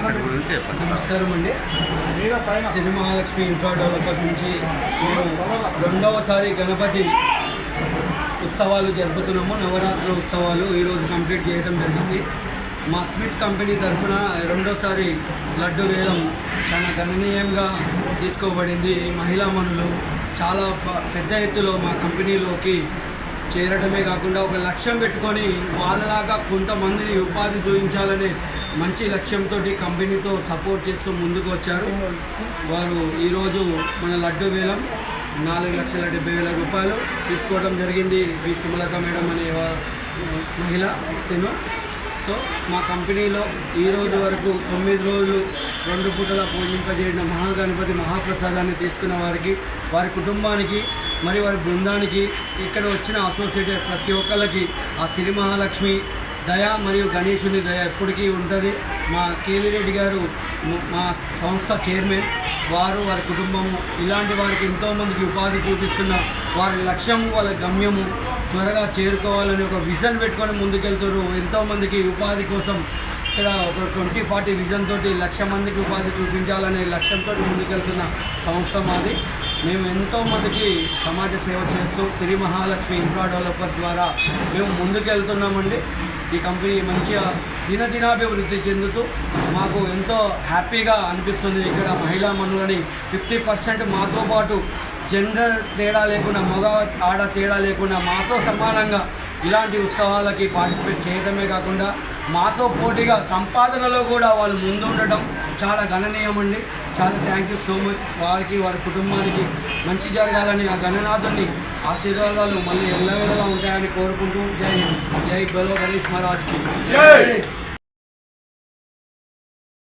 గురించి చెప్పండి. నమస్కారం అండి. సినిమా లక్ష్మి ఇన్ఫ్రా డెవలపర్ నుంచి మేము రెండవసారి గణపతి ఉత్సవాలు జరుపుతున్నాము. నవరాత్రి ఉత్సవాలు ఈరోజు కంప్లీట్ చేయడం జరిగింది. మా స్మిట్ కంపెనీ తరఫున రెండోసారి లడ్డు వేలం చాలా గణనీయంగా తీసుకోబడింది. మహిళా మనులు చాలా పెద్ద ఎత్తులో మా కంపెనీలోకి చేరడమే కాకుండా ఒక లక్ష్యం పెట్టుకొని వాళ్ళలాగా కొంతమందిని ఉపాధి చూపించాలనే మంచి లక్ష్యంతో కంపెనీతో సపోర్ట్ చేస్తూ ముందుకు వచ్చారు. వారు ఈరోజు మన లడ్డు వేలం నాలుగు లక్షల డెబ్బై వేల రూపాయలు తీసుకోవడం జరిగింది వి. సుమలత మేడం అనే మహిళ ఇస్తేను. సో మా కంపెనీలో ఈ రోజు వరకు తొమ్మిది రోజులు రెండు పూటల పూజింపజేయడం మహాగణపతి మహాప్రసాదాన్ని తీసుకున్న వారికి వారి కుటుంబానికి మరి వారి బృందానికి ఇక్కడ వచ్చిన అసోసియేటెడ్ ప్రతి ఒక్కళ్ళకి ఆ సిరి మహాలక్ష్మి దయ మరియు గణేశుని దయ ఎప్పటికీ ఉంటుంది. మా కేవిరెడ్డి గారు మా సంస్థ చైర్మన్ వారు వారి కుటుంబము ఇలాంటి వారికి ఎంతోమందికి ఉపాధి చూపిస్తున్న వారి లక్ష్యము వాళ్ళ గమ్యము త్వరగా చేరుకోవాలని ఒక విజన్ పెట్టుకొని ముందుకెళ్తారు ఎంతోమందికి ఉపాధి కోసం ఇక్కడ ఒక ట్వంటీ ఫార్టీ విజన్ తోటి లక్ష మందికి ఉపాధి చూపించాలనే లక్ష్యంతో ముందుకెళ్తున్న సంస్థ మాది. మేము ఎంతోమందికి సమాజ సేవ చేస్తూ శ్రీ మహాలక్ష్మి ఇన్ఫ్రా డెవలపర్ ద్వారా మేము ముందుకెళ్తున్నామండి. ఈ కంపెనీ మంచిగా దినదినాభివృద్ధి చెందుతూ మాకు ఎంతో హ్యాపీగా అనిపిస్తుంది. ఇక్కడ మహిళా మనులని ఫిఫ్టీ పర్సెంట్ మాతో పాటు జెండర్ తేడా లేకుండా మగ ఆడ తేడా లేకుండా మాతో సమానంగా ఇలాంటి ఉత్సవాలకి పార్టిసిపేట్ చేయడమే కాకుండా మాతో పోటీగా సంపాదనలో కూడా వాళ్ళు ముందు ఉండటం చాలా గణనీయమండి. చాలా థ్యాంక్ యూ సో మచ్ వారికి వారి కుటుంబానికి మంచి జరగాలని ఆ గణనాథుని ఆశీర్వాదాలు మళ్ళీ ఎల్లవేళలా ఉంటాయని కోరుకుంటూ జై హింద్. జై బలో గణేష్ మహారాజ్కి. జై!